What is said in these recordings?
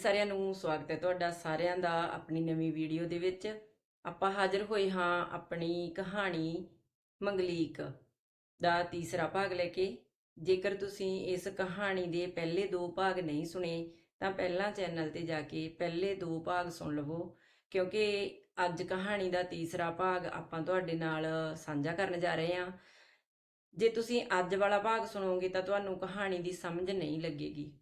ਸਾਰਿਆਂ ਨੂੰ ਸਵਾਗਤ ਹੈ ਤੁਹਾਡਾ ਸਾਰਿਆਂ ਦਾ ਆਪਣੀ ਨਵੀਂ ਵੀਡੀਓ ਦੇ ਵਿੱਚ। ਆਪਾਂ ਹਾਜ਼ਰ ਹੋਏ ਹਾਂ ਆਪਣੀ ਕਹਾਣੀ ਮੰਗਲੀਕ ਦਾ ਤੀਸਰਾ ਭਾਗ ਲੈ ਕੇ। ਜੇਕਰ ਤੁਸੀਂ ਇਸ ਕਹਾਣੀ ਦੇ ਪਹਿਲੇ ਦੋ ਭਾਗ ਨਹੀਂ ਸੁਣੇ, ਤਾਂ ਪਹਿਲਾਂ ਚੈਨਲ ਤੇ ਜਾ ਕੇ ਪਹਿਲੇ ਦੋ ਭਾਗ ਸੁਣ ਲਵੋ, ਕਿਉਂਕਿ ਅੱਜ ਕਹਾਣੀ ਦਾ ਤੀਸਰਾ ਭਾਗ ਆਪਾਂ ਤੁਹਾਡੇ ਨਾਲ ਸਾਂਝਾ ਕਰਨ ਜਾ ਰਹੇ ਹਾਂ। ਜੇ ਤੁਸੀਂ ਅੱਜ ਵਾਲਾ ਭਾਗ ਸੁਣੋਗੇ ਤਾਂ ਤੁਹਾਨੂੰ ਕਹਾਣੀ ਦੀ ਸਮਝ ਨਹੀਂ ਲੱਗੇਗੀ।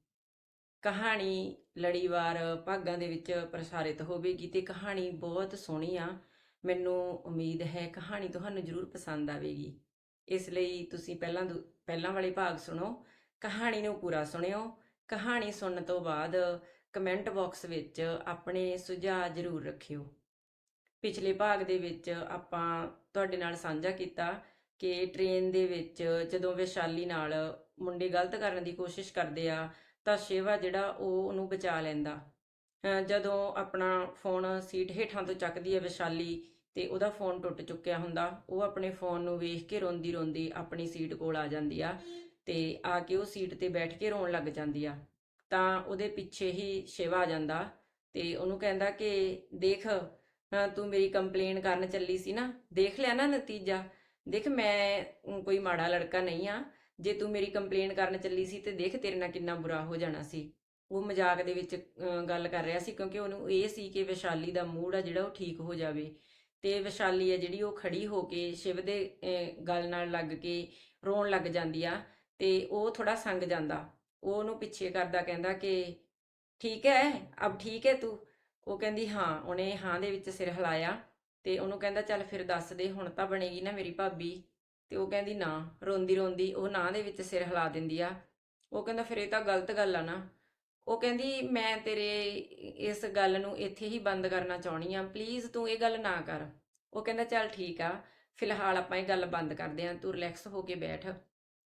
ਕਹਾਣੀ ਲੜੀਵਾਰ ਭਾਗਾਂ ਦੇ ਵਿੱਚ ਪ੍ਰਸਾਰਿਤ ਹੋਵੇਗੀ ਤੇ ਕਹਾਣੀ ਬਹੁਤ ਸੋਹਣੀ ਆ। ਮੈਨੂੰ ਉਮੀਦ ਹੈ ਕਹਾਣੀ ਤੁਹਾਨੂੰ ਜ਼ਰੂਰ ਪਸੰਦ ਆਵੇਗੀ। ਇਸ ਲਈ ਤੁਸੀਂ ਪਹਿਲਾਂ ਦੂ- ਪਹਿਲਾਂ ਵਾਲੇ ਭਾਗ ਸੁਣੋ, ਕਹਾਣੀ ਨੂੰ ਪੂਰਾ ਸੁਣਿਓ। ਕਹਾਣੀ ਸੁਣਨ ਤੋਂ ਬਾਅਦ ਕਮੈਂਟ ਬਾਕਸ ਵਿੱਚ ਆਪਣੇ ਸੁਝਾਅ ਜ਼ਰੂਰ ਰੱਖਿਓ। ਪਿਛਲੇ ਭਾਗ ਦੇ ਵਿੱਚ ਆਪਾਂ ਤੁਹਾਡੇ ਨਾਲ ਸਾਂਝਾ ਕੀਤਾ ਕਿ ਟ੍ਰੇਨ ਦੇ ਵਿੱਚ ਜਦੋਂ ਵਿਸ਼ਾਲੀ ਨਾਲ ਮੁੰਡੇ ਗਲਤ ਕਰਨ ਦੀ ਕੋਸ਼ਿਸ਼ ਕਰਦੇ ਆ ਤਾਂ ਸ਼ਿਵਾ ਜਿਹੜਾ ਉਹ ਉਹਨੂੰ ਬਚਾ ਲੈਂਦਾ। ਜਦੋਂ ਆਪਣਾ ਫੋਨ ਸੀਟ ਹੇਠਾਂ ਤੋਂ ਚੱਕਦੀ ਹੈ ਵਿਸ਼ਾਲੀ ਤੇ ਉਹਦਾ ਫੋਨ ਟੁੱਟ ਚੁੱਕਿਆ ਹੁੰਦਾ, ਉਹ ਆਪਣੇ ਫੋਨ ਨੂੰ ਵੇਖ ਕੇ ਰੋਂਦੀ ਰੋਂਦੀ ਆਪਣੀ ਸੀਟ ਕੋਲ ਆ ਜਾਂਦੀ ਆ ਤੇ ਆ ਕੇ ਉਹ ਸੀਟ ਤੇ ਬੈਠ ਕੇ ਰੋਣ ਲੱਗ ਜਾਂਦੀ ਆ। ਤਾਂ ਉਹਦੇ ਪਿੱਛੇ ਹੀ ਸ਼ਿਵਾ ਆ ਜਾਂਦਾ ਤੇ ਉਹਨੂੰ ਕਹਿੰਦਾ ਕਿ ਦੇਖ ਤੂੰ ਮੇਰੀ ਕੰਪਲੇਨ ਕਰਨ ਚੱਲੀ ਸੀ ਨਾ, ਦੇਖ ਲਿਆ ਨਾ ਨਤੀਜਾ, ਦੇਖ ਮੈਂ ਕੋਈ ਮਾੜਾ ਲੜਕਾ ਨਹੀਂ ਆ ਜੇ ਤੂੰ ਮੇਰੀ ਕੰਪਲੇਨ ਕਰਨ ਚੱਲੀ ਸੀ ਤੇ ਦੇਖ ਤੇਰੇ ਨਾਲ ਕਿੰਨਾ ਬੁਰਾ ਹੋ ਜਾਣਾ ਸੀ। ਉਹ ਮਜ਼ਾਕ ਦੇ ਵਿੱਚ ਗੱਲ ਕਰ ਰਿਹਾ ਸੀ ਕਿਉਂਕਿ ਉਹਨੂੰ ਇਹ ਸੀ ਕਿ ਵਿਸ਼ਾਲੀ ਦਾ ਮੂਡ ਆ ਜਿਹੜਾ ਉਹ ਠੀਕ ਹੋ ਜਾਵੇ। ਤੇ ਵਿਸ਼ਾਲੀ ਹੈ ਜਿਹੜੀ ਉਹ ਖੜੀ ਹੋ ਕੇ ਸ਼ਿਵ ਦੇ ਗੱਲ ਨਾਲ ਲੱਗ ਕੇ ਰੋਣ ਲੱਗ ਜਾਂਦੀ ਆ ਤੇ ਉਹ ਥੋੜਾ ਸੰਗ ਜਾਂਦਾ। ਉਹ ਉਹਨੂੰ ਪਿੱਛੇ ਕਰਦਾ ਕਹਿੰਦਾ ਕਿ ਠੀਕ ਹੈ ਅਬ ਠੀਕ ਹੈ ਤੂੰ? ਉਹ ਕਹਿੰਦੀ, ਹਾਂ, ਉਹਨੇ ਹਾਂ ਦੇ ਵਿੱਚ ਸਿਰ ਹਿਲਾਇਆ ਤੇ ਉਹਨੂੰ ਕਹਿੰਦਾ, ਚੱਲ ਫਿਰ ਦੱਸ ਦੇ, ਹੁਣ ਤਾਂ ਬਣੇਗੀ ਨਾ ਮੇਰੀ ਭਾਬੀ। ਤੇ ਉਹ ਕਹਿੰਦੀ ਨਾ ਰੋਂਦੀ ਰੋਂਦੀ ਉਹ ਨਾ ਦੇ ਵਿੱਚ ਸਿਰ ਹਿਲਾ ਦਿੰਦੀ ਆ। ਉਹ ਕਹਿੰਦਾ ਫਿਰ ਇਹ ਤਾਂ ਗਲਤ ਗੱਲ ਆ ਨਾ। ਉਹ ਕਹਿੰਦੀ ਮੈਂ ਤੇਰੇ ਇਸ ਗੱਲ ਨੂੰ ਇੱਥੇ ਹੀ ਬੰਦ ਕਰਨਾ ਚਾਹਣੀ ਆ। ਪਲੀਜ਼ ਤੂੰ ਇਹ ਗੱਲ ਨਾ ਕਰ। ਉਹ ਕਹਿੰਦਾ ਚੱਲ ਠੀਕ ਆ। ਫਿਲਹਾਲ ਆਪਾਂ ਇਹ ਗੱਲ ਬੰਦ ਕਰਦੇ ਆਂ। ਤੂੰ ਰਿਲੈਕਸ ਹੋ ਕੇ ਬੈਠ।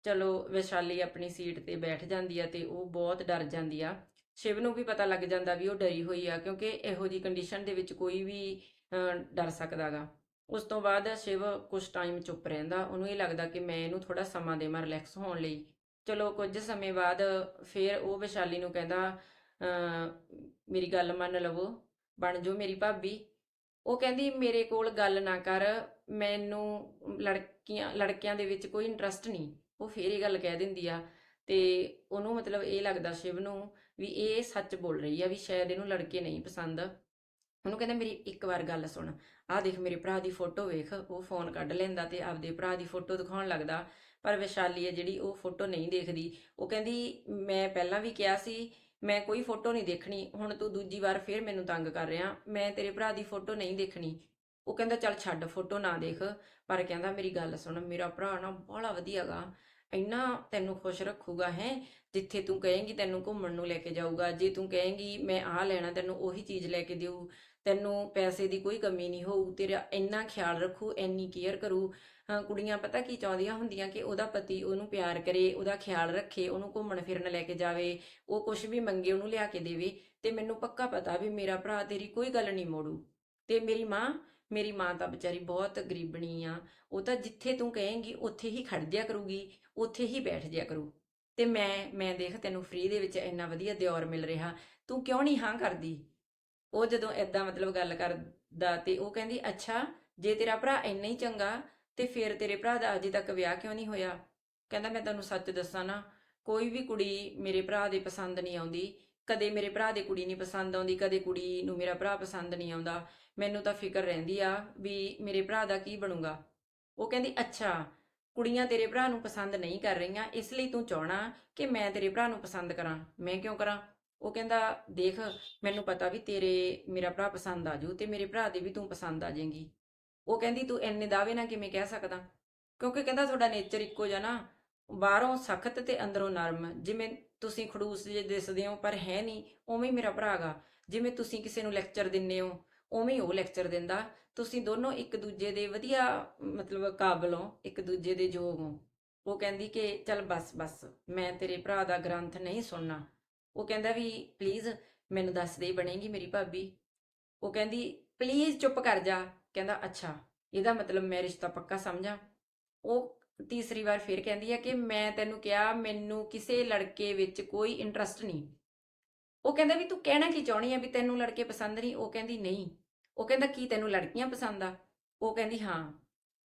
ਚਲੋ ਵਿਸ਼ਾਲੀ ਆਪਣੀ ਸੀਟ ਤੇ ਬੈਠ ਜਾਂਦੀ ਆ ਤੇ ਉਹ ਬਹੁਤ ਡਰ ਜਾਂਦੀ ਆ। ਸ਼ਿਵ ਨੂੰ ਵੀ ਪਤਾ ਲੱਗ ਜਾਂਦਾ ਵੀ ਉਹ ਡਰੀ ਹੋਈ ਆ ਕਿਉਂਕਿ ਇਹੋ ਜੀ ਕੰਡੀਸ਼ਨ ਦੇ ਵਿੱਚ ਕੋਈ ਵੀ ਅਹ, ਡਰ ਸਕਦਾਗਾ ਉਸ ਤੋਂ ਬਾਅਦ ਸ਼ਿਵ ਕੁਝ ਟਾਈਮ ਚੁੱਪ ਰਹਿੰਦਾ। ਉਹਨੂੰ ਇਹ ਲੱਗਦਾ ਕਿ ਮੈਂ ਇਹਨੂੰ ਥੋੜਾ ਸਮਾਂ ਦੇਵਾਂ ਰਿਲੈਕਸ ਹੋਣ ਲਈ। ਚਲੋ, ਕੁਝ ਸਮੇਂ ਬਾਅਦ ਫਿਰ ਉਹ ਵਿਸ਼ਾਲੀ ਨੂੰ ਕਹਿੰਦਾ ਮੇਰੀ ਗੱਲ ਮੰਨ ਲਵੋ, ਬਣ ਜੋ ਮੇਰੀ ਭਾਬੀ। ਉਹ ਕਹਿੰਦੀ, ਮੇਰੇ ਕੋਲ ਗੱਲ ਨਾ ਕਰ, ਮੈਨੂੰ ਲੜਕੀਆਂ, ਲੜਕਿਆਂ ਦੇ ਵਿੱਚ ਕੋਈ ਇੰਟਰਸਟ ਨਹੀਂ। ਉਹ ਫੇਰ ਇਹ ਗੱਲ ਕਹਿ ਦਿੰਦੀ ਆ। ਤੇ ਉਹਨੂੰ ਮਤਲਬ ਇਹ ਲੱਗਦਾ ਸ਼ਿਵ ਨੂੰ ਵੀ ਇਹ ਸੱਚ ਬੋਲ ਰਹੀ ਆ ਵੀ ਸ਼ਾਇਦ ਇਹਨੂੰ ਲੜਕੇ ਨਹੀਂ ਪਸੰਦ। ਉਹਨੂੰ ਕਹਿੰਦਾ, ਮੇਰੀ ਇੱਕ ਵਾਰ ਗੱਲ ਸੁਣ। ਆਹ ਦੇਖ ਮੇਰੇ ਭਰਾ ਦੀ ਫੋਟੋ ਵੇਖ, ਉਹ ਫੋਨ ਕੱਢ ਲੈਂਦਾ ਤੇ ਆਪਦੇ ਭਰਾ ਦੀ ਫੋਟੋ ਦਿਖਾਉਣ ਲੱਗਦਾ, ਪਰ ਵਿਸ਼ਾਲੀ ਹੈ ਜਿਹੜੀ ਉਹ ਫੋਟੋ ਨਹੀਂ ਦੇਖਦੀ। ਉਹ ਕਹਿੰਦੀ, ਮੈਂ ਪਹਿਲਾਂ ਵੀ ਕਿਹਾ ਸੀ, ਮੈਂ ਕੋਈ ਫੋਟੋ ਨਹੀਂ ਦੇਖਣੀ, ਹੁਣ ਤੂੰ ਦੂਜੀ ਵਾਰ ਫੇਰ ਮੈਨੂੰ ਤੰਗ ਕਰ ਰਿਹਾ, ਮੈਂ ਤੇਰੇ ਭਰਾ ਦੀ ਫੋਟੋ ਨਹੀਂ ਦੇਖਣੀ। ਉਹ ਕਹਿੰਦਾ, ਚੱਲ ਛੱਡ, ਫੋਟੋ ਨਾ ਦੇਖ। ਪਰ ਕਹਿੰਦਾ, ਮੇਰੀ ਗੱਲ ਸੁਣ, ਮੇਰਾ ਭਰਾ ਨਾ ਬੜਾ ਵਧੀਆਗਾ, ਇੰਨਾ ਤੈਨੂੰ ਖੁਸ਼ ਰੱਖੂਗਾ, ਹੈ? ਜਿੱਥੇ ਤੂੰ ਕਹੇਂਗੀ ਤੈਨੂੰ ਘੁੰਮਣ ਨੂੰ ਲੈ ਕੇ ਜਾਊਗਾ, ਜੇ ਤੂੰ ਕਹੇਂਗੀ, ਮੈਂ ਆਹ ਲੈਣਾ, ਤੈਨੂੰ ਉਹੀ ਚੀਜ਼ ਲੈ ਕੇ ਦੇਊ। ਤੈਨੂੰ ਪੈਸੇ ਦੀ ਕੋਈ ਕਮੀ ਨਹੀਂ ਹੋਊ, ਤੇਰਾ ਇੰਨਾ ਖਿਆਲ ਰੱਖੂ, ਇੰਨੀ ਕੇਅਰ ਕਰੂ। ਕੁੜੀਆਂ ਪਤਾ ਕੀ ਚਾਹੁੰਦੀਆਂ ਹੁੰਦੀਆਂ ਕਿ ਉਹਦਾ ਪਤੀ ਉਹਨੂੰ ਪਿਆਰ ਕਰੇ, ਉਹਦਾ ਖਿਆਲ ਰੱਖੇ, ਉਹਨੂੰ ਘੁੰਮਣ ਫਿਰਨ ਲੈ ਕੇ ਜਾਵੇ, ਉਹ ਕੁਝ ਵੀ ਮੰਗੇ ਉਹਨੂੰ ਲਿਆ ਕੇ ਦੇਵੇ। ਤੇ ਮੈਨੂੰ ਪੱਕਾ ਪਤਾ ਵੀ ਮੇਰਾ ਭਰਾ ਤੇਰੀ ਕੋਈ ਗੱਲ ਨਹੀਂ ਮੋੜੂ। ਤੇ ਮੇਰੀ ਮਾਂ ਮੇਰੀ ਮਾਂ ਤਾਂ ਵਿਚਾਰੀ ਬਹੁਤ ਗਰੀਬਣੀ ਆ। ਉਹ ਤਾਂ ਜਿੱਥੇ ਤੂੰ ਕਹੇਂਗੀ, ਉੱਥੇ ਹੀ ਖੜ ਜਿਆ ਕਰੂਗੀ, ਉੱਥੇ ਹੀ ਬੈਠ ਜਿਆ ਕਰੂ। ਤੇ ਮੈਂ ਮੈਂ ਦੇਖ ਤੈਨੂੰ ਫ੍ਰੀ ਦੇ ਵਿੱਚ ਇੰਨਾ ਵਧੀਆ ਦਿਓਰ ਮਿਲ ਰਿਹਾ। ਤੂੰ ਕਿਉਂ ਨਹੀਂ ਹਾਂ ਕਰਦੀ? ਉਹ ਜਦੋਂ ਐਦਾਂ ਮਤਲਬ ਗੱਲ ਕਰਦਾ ਤੇ ਉਹ ਕਹਿੰਦੀ, ਅੱਛਾ, ਜੇ ਤੇਰਾ ਭਰਾ ਇੰਨਾ ਹੀ ਚੰਗਾ ਤੇ ਫਿਰ ਤੇਰੇ ਭਰਾ ਦਾ ਅਜੇ ਤੱਕ ਵਿਆਹ ਕਿਉਂ ਨਹੀਂ ਹੋਇਆ? ਕਹਿੰਦਾ, ਮੈਂ ਤੁਹਾਨੂੰ ਸੱਚ ਦੱਸਾਂ ਨਾ, ਕੋਈ ਵੀ ਕੁੜੀ ਮੇਰੇ ਭਰਾ ਦੇ ਪਸੰਦ ਨਹੀਂ ਆਉਂਦੀ। ਕਦੇ ਮੇਰੇ ਭਰਾ ਦੇ ਕੁੜੀ ਨਹੀਂ ਪਸੰਦ ਆਉਂਦੀ, ਕਦੇ ਕੁੜੀ ਨੂੰ ਮੇਰਾ ਭਰਾ ਪਸੰਦ ਨਹੀਂ ਆਉਂਦਾ। ਮੈਨੂੰ ਤਾਂ ਫਿਕਰ ਰਹਿੰਦੀ ਆ ਵੀ ਮੇਰੇ ਭਰਾ ਦਾ ਕੀ ਬਣੂਗਾ। ਉਹ ਕਹਿੰਦੀ, ਅੱਛਾ, ਕੁੜੀਆਂ ਤੇਰੇ ਭਰਾ ਨੂੰ ਪਸੰਦ ਨਹੀਂ ਕਰ ਰਹੀਆਂ, ਇਸ ਲਈ ਤੂੰ ਚਾਹਣਾ ਕਿ ਮੈਂ ਤੇਰੇ ਭਰਾ ਨੂੰ ਪਸੰਦ ਕਰਾਂ। ਮੈਂ ਕਿਉਂ ਕਰਾਂ? ਉਹ ਕਹਿੰਦਾ, ਦੇਖ, ਮੈਨੂੰ ਪਤਾ ਵੀ ਤੇਰੇ, ਮੇਰਾ ਭਰਾ ਪਸੰਦ ਆ ਜੂ ਤੇ ਮੇਰੇ ਭਰਾ ਦੇ ਵੀ ਤੂੰ ਪਸੰਦ ਆ ਜਾਏਗੀ। ਉਹ ਕਹਿੰਦੀ, ਤੂੰ ਇੰਨੇ ਦਾਅਵੇ ਨਾਲ ਕਿਵੇਂ ਕਹਿ ਸਕਦਾ? ਕਿਉਂਕਿ ਕਹਿੰਦਾ, ਤੁਹਾਡਾ ਨੇਚਰ ਇੱਕੋ ਜਿਹਾ ਨਾ, ਬਾਹਰੋਂ ਸਖਤ ਤੇ ਅੰਦਰੋਂ ਨਰਮ। ਜਿਵੇਂ ਤੁਸੀਂ ਖੜੂਸ ਜਿਹੇ ਦਿਸਦੇ ਹੋ, ਪਰ ਹੈ ਨਹੀਂ, ਉਵੇਂ ਹੀ ਮੇਰਾ ਭਰਾ ਗਾ। ਜਿਵੇਂ ਤੁਸੀਂ ਕਿਸੇ ਨੂੰ ਲੈਕਚਰ ਦਿੰਨੇ ਹੋ, ਉਵੇਂ ਹੀ ਉਹ ਲੈਕਚਰ ਦਿੰਦਾ। ਤੁਸੀਂ ਦੋਨੋਂ ਇੱਕ ਦੂਜੇ ਦੇ ਵਧੀਆ, ਮਤਲਬ ਕਾਬਲ ਹੋ, ਇੱਕ ਦੂਜੇ ਦੇ ਯੋਗ ਹੋ। ਉਹ ਕਹਿੰਦੀ ਕਿ, ਚੱਲ ਬਸ ਬਸ, ਮੈਂ ਤੇਰੇ ਭਰਾ ਦਾ ਗ੍ਰੰਥ ਨਹੀਂ ਸੁਣਨਾ। ਉਹ ਕਹਿੰਦਾ ਵੀ ਪਲੀਜ਼ ਮੈਨੂੰ ਦੱਸ ਦੇ, ਬਣੇਗੀ ਮੇਰੀ ਭਾਬੀ। ਉਹ ਕਹਿੰਦੀ ਪਲੀਜ਼ ਚੁੱਪ ਕਰ ਜਾ। ਕਹਿੰਦਾ, ਅੱਛਾ, ਇਹਦਾ ਮਤਲਬ ਮੈਂ ਰਿਸ਼ਤਾ ਪੱਕਾ ਸਮਝਾਂ? ਉਹ ਤੀਸਰੀ ਵਾਰ ਫਿਰ ਕਹਿੰਦੀ ਹੈ ਕਿ ਮੈਂ ਤੈਨੂੰ ਕਿਹਾ, ਮੈਨੂੰ ਕਿਸੇ ਲੜਕੇ ਵਿੱਚ ਕੋਈ ਇੰਟਰਸਟ ਨਹੀਂ। ਉਹ ਕਹਿੰਦਾ ਵੀ ਤੂੰ ਕਹਿਣਾ ਕੀ ਚਾਹਣੀ ਆ ਵੀ ਤੈਨੂੰ ਲੜਕੇ ਪਸੰਦ ਨਹੀਂ? ਉਹ ਕਹਿੰਦੀ, ਨਹੀਂ। ਉਹ ਕਹਿੰਦਾ, ਕੀ ਤੈਨੂੰ ਲੜਕੀਆਂ ਪਸੰਦ ਆ? ਉਹ ਕਹਿੰਦੀ, ਹਾਂ।